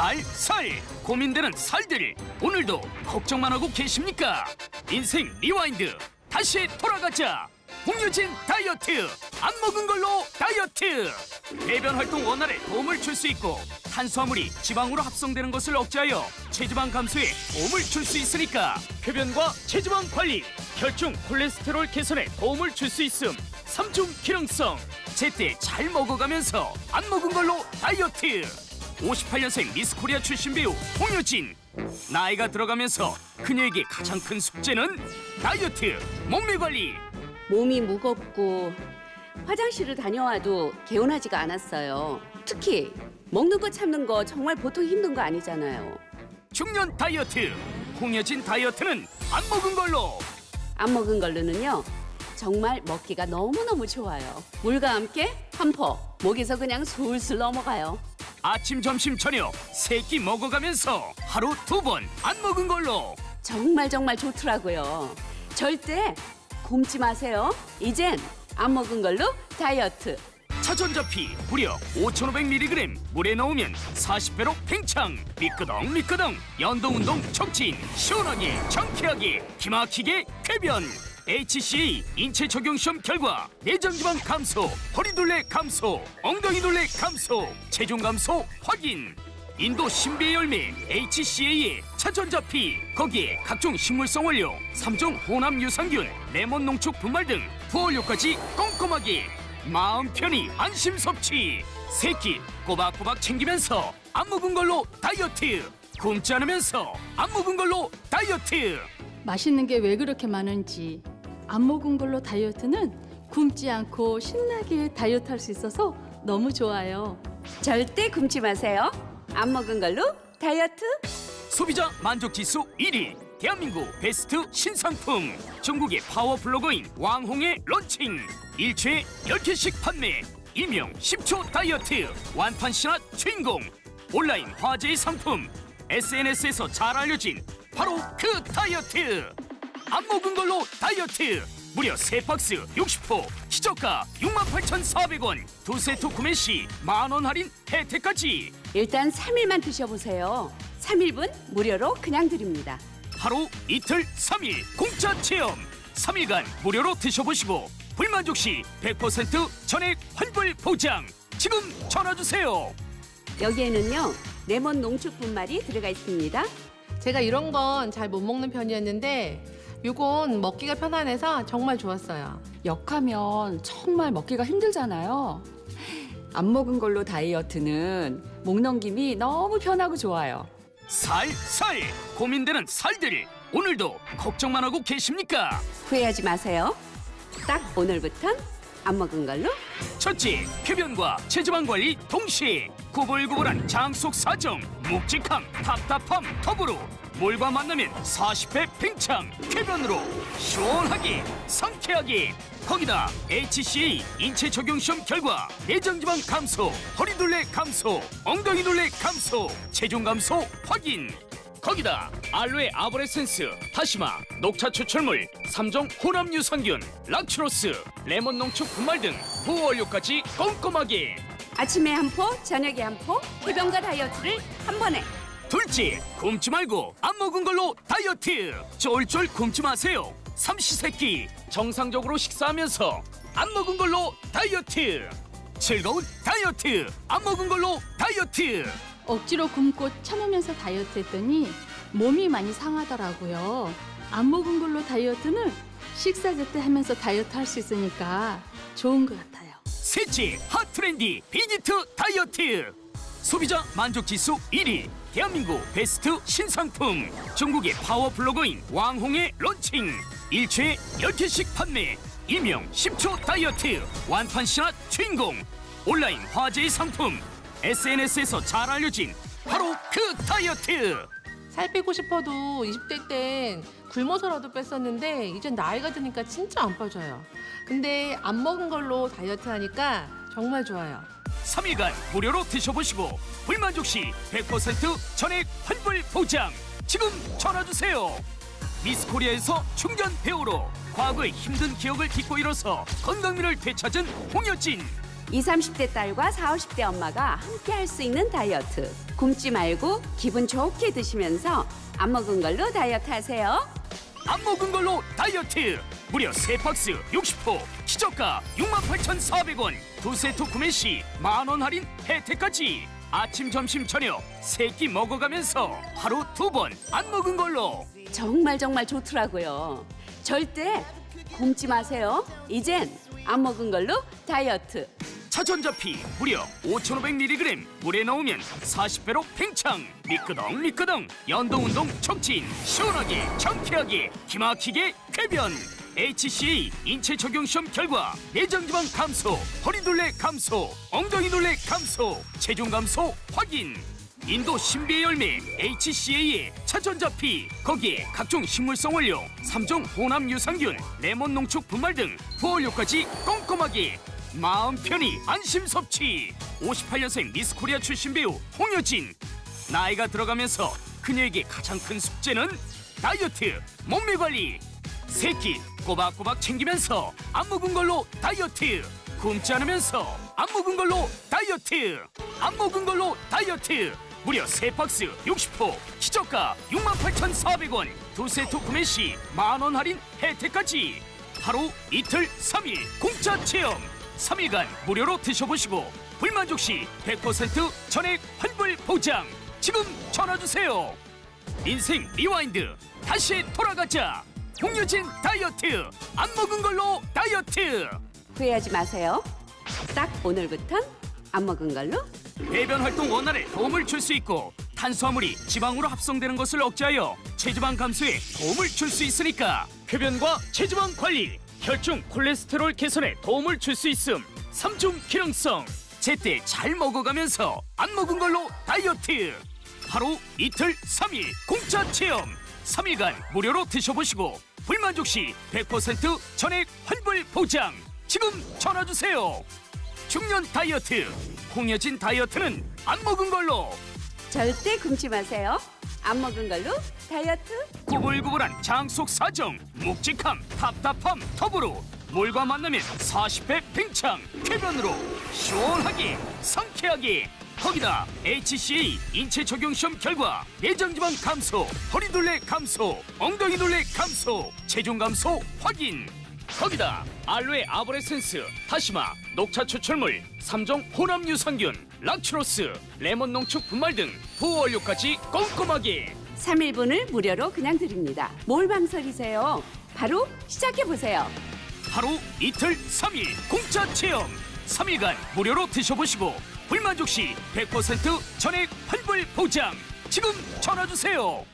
살살. 고민되는 살들 오늘도 걱정만 하고 계십니까? 인생 리와인드. 다시 돌아가자. 홍유진 다이어트. 안 먹은 걸로 다이어트. 배변 활동 원활에 도움을 줄 수 있고 탄수화물이 지방으로 합성되는 것을 억제하여 체지방 감소에 도움을 줄 수 있으니까 흡연과 체지방 관리 혈중 콜레스테롤 개선에 도움을 줄 수 있음. 삼중 기능성. 제때 잘 먹어가면서 안 먹은 걸로 다이어트 58년생 미스코리아 출신 배우 홍유진 나이가 들어가면서 그녀에게 가장 큰 숙제는 다이어트 몸매 관리 몸이 무겁고 화장실을 다녀와도 개운하지가 않았어요. 특히 먹는 거 참는 거 정말 보통 힘든 거 아니잖아요. 중년 다이어트 홍여진 다이어트는 안 먹은 걸로 안 먹은 걸로는요. 정말 먹기가 너무너무 좋아요. 물과 함께 한 포, 목에서 그냥 술술 넘어가요. 아침 점심 저녁 세 끼 먹어가면서 하루 두 번 안 먹은 걸로 정말 정말 좋더라고요. 절대 굶지 마세요. 이젠 안 먹은 걸로 다이어트. 차전자피 무려 5,500mg 물에 넣으면 40배로 팽창 미끄덩 미끄덩 연동운동 촉진 시원하게 경쾌하게 기막히게 쾌변 HCA 인체 적용 시험 결과 내장지방 감소 허리둘레 감소 엉덩이둘레 감소 체중 감소 확인. 인도 신비의 열매 HCA의 차전자피 거기에 각종 식물성 원료 삼종 혼합 유산균 레몬 농축 분말 등 부원료까지 꼼꼼하게. 마음 편히 안심 섭취. 세끼 꼬박꼬박 챙기면서 안 먹은 걸로 다이어트. 굶지 않으면서 안 먹은 걸로 다이어트. 맛있는 게 왜 그렇게 많은지 안 먹은 걸로 다이어트는 굶지 않고 신나게 다이어트 할 수 있어서 너무 좋아요. 절대 굶지 마세요. 안 먹은 걸로 다이어트. 소비자 만족 지수 1위 대한민국 베스트 신상품. 전국의 파워 블로거인 왕홍의 런칭. 일주에 10개씩 판매. 일명 10초 다이어트. 완판 신화 주인공. 온라인 화제의 상품. SNS에서 잘 알려진 바로 그 다이어트 안 먹은 걸로 다이어트 무려 세박스 60호 시저가 68,400원 두 세트 구매 시 만 원 할인 혜택까지 일단 3일만 드셔보세요. 3일분 무료로 그냥 드립니다. 하루 이틀 삼일 공짜 체험 삼일간 무료로 드셔보시고 불만족 시 100% 전액 환불 보장 지금 전화주세요 여기에는요 레몬 농축 분말이 들어가 있습니다. 제가 이런 건 잘 못 먹는 편이었는데 요건 먹기가 편안해서 정말 좋았어요. 역하면 정말 먹기가 힘들잖아요. 안 먹은 걸로 다이어트는 목 넘김이 너무 편하고 좋아요. 살살 고민되는 살들 오늘도 걱정만 하고 계십니까 후회하지 마세요. 딱 오늘부턴 안 먹은 걸로 첫째 쾌변과 체지방 관리 동시에 구불구불한 장 속 사정 묵직함 답답함 더불어 물과 만나면 40회 팽창 쾌변으로 시원하게 상쾌하게 거기다 HCA 인체 적용 시험 결과 내장지방 감소 허리둘레 감소 엉덩이둘레 감소 체중 감소 확인. 거기다 알로에 아브레센스, 다시마, 녹차 추출물, 삼종 혼합 유산균, 락추로스, 레몬 농축 분말 등 부원료까지 꼼꼼하게. 아침에 한 포, 저녁에 한 포, 해변과 다이어트를 한 번에 둘째 굶지 말고 안 먹은 걸로 다이어트. 쫄쫄 굶지 마세요. 삼시세끼 정상적으로 식사하면서 안 먹은 걸로 다이어트. 즐거운 다이어트. 안 먹은 걸로 다이어트. 억지로 굶고 참으면서 다이어트 했더니 몸이 많이 상하더라고요. 안 먹은 걸로 다이어트는 식사 제때 하면서 다이어트 할 수 있으니까 좋은 것 같아요. 셋째 핫트렌디 비지트 다이어트. 소비자 만족지수 1위 대한민국 베스트 신상품. 전국의 파워 블로거인 왕홍의 런칭. 일주에 10개씩 판매. 일명 10초 다이어트. 완판 신화 주인공. 온라인 화제의 상품. SNS에서 잘 알려진 바로 그 다이어트. 살 빼고 싶어도 20대 땐 굶어서라도 뺐었는데 이젠 나이가 드니까 진짜 안 빠져요. 근데 안 먹은 걸로 다이어트 하니까 정말 좋아요. 3일간 무료로 드셔보시고 불만족 시 100% 전액 환불 보장 지금 전화 주세요 미스코리아에서 충전 배우로 과거의 힘든 기억을 딛고 일어서 건강미를 되찾은 홍여진 20, 30대 딸과 40, 50대 엄마가 함께 할 수 있는 다이어트. 굶지 말고 기분 좋게 드시면서 안 먹은 걸로 다이어트 하세요. 안 먹은 걸로 다이어트 무려 세박스 60호 기저가 68,400원 두 세트 구매 시 만 원 할인 혜택까지 아침 점심 저녁 세 끼 먹어가면서 하루 두 번 안 먹은 걸로 정말 정말 좋더라고요. 절대 굶지 마세요. 이젠 안 먹은 걸로 다이어트. 차전자피 무려 5,500mg 물에 넣으면 40배로 팽창 미끄덩 미끄덩 연동운동 촉진 시원하게 경쾌하게 기막히게 쾌변 HCA 인체 적용 시험 결과 내장지방 감소 허리둘레 감소 엉덩이둘레 감소 체중 감소 확인. 인도 신비의 열매 HCA의 차전자피 거기에 각종 식물성 원료 삼종 혼합 유산균 레몬 농축 분말 등 부원료까지 꼼꼼하게. 마음 편히 안심 섭취. 58년생 미스코리아 출신 배우 홍여진. 나이가 들어가면서 그녀에게 가장 큰 숙제는 다이어트 몸매 관리 세끼 꼬박꼬박 챙기면서 안 먹은 걸로 다이어트. 굶지 않으면서 안 먹은 걸로 다이어트. 안 먹은 걸로 다이어트. 무려 세 박스 60호 기저가 68,400원. 두 세트 구매 시 만 원 할인 혜택까지. 하루 이틀 삼일 공짜 체험. 삼일간 무료로 드셔보시고 불만족 시 100% 전액 환불 보장. 지금 전화주세요. 인생 리와인드. 다시 돌아가자 홍유진 다이어트 안 먹은 걸로 다이어트 후회하지 마세요. 딱 오늘부턴 안 먹은 걸로 배변 활동 원활에 도움을 줄 수 있고 탄수화물이 지방으로 합성되는 것을 억제하여 체지방 감소에 도움을 줄 수 있으니까 흡연과 체지방 관리, 혈중 콜레스테롤 개선에 도움을 줄 수 있음. 삼중 기능성 제때 잘 먹어가면서 안 먹은 걸로 다이어트. 하루 이틀 삼일 공짜 체험. 삼일간 무료로 드셔보시고 불만족 시 100% 전액 환불 보장. 지금 전화 주세요. 중년 다이어트 홍여진 다이어트는 안 먹은 걸로 절대 굶지 마세요. 안 먹은 걸로 다이어트. 구불구불한 장 속 사정 묵직함 답답함 더불어 물과 만나면 40배 팽창 쾌변으로 시원하게 상쾌하게 거기다 HCA 인체 적용 시험 결과 내장지방 감소 허리둘레 감소 엉덩이둘레 감소 체중 감소 확인 거기다 알로에 아보레센스 다시마 녹차 추출물 삼종 혼합 유산균 락츄로스 레몬 농축 분말 등 부원료까지 꼼꼼하게 3일분을 무료로 그냥 드립니다. 뭘 망설이세요? 바로 시작해 보세요. 하루 이틀 삼일 공짜 체험 삼일간 무료로 드셔보시고 불만족 시 100% 전액 환불 보장. 지금 전화 주세요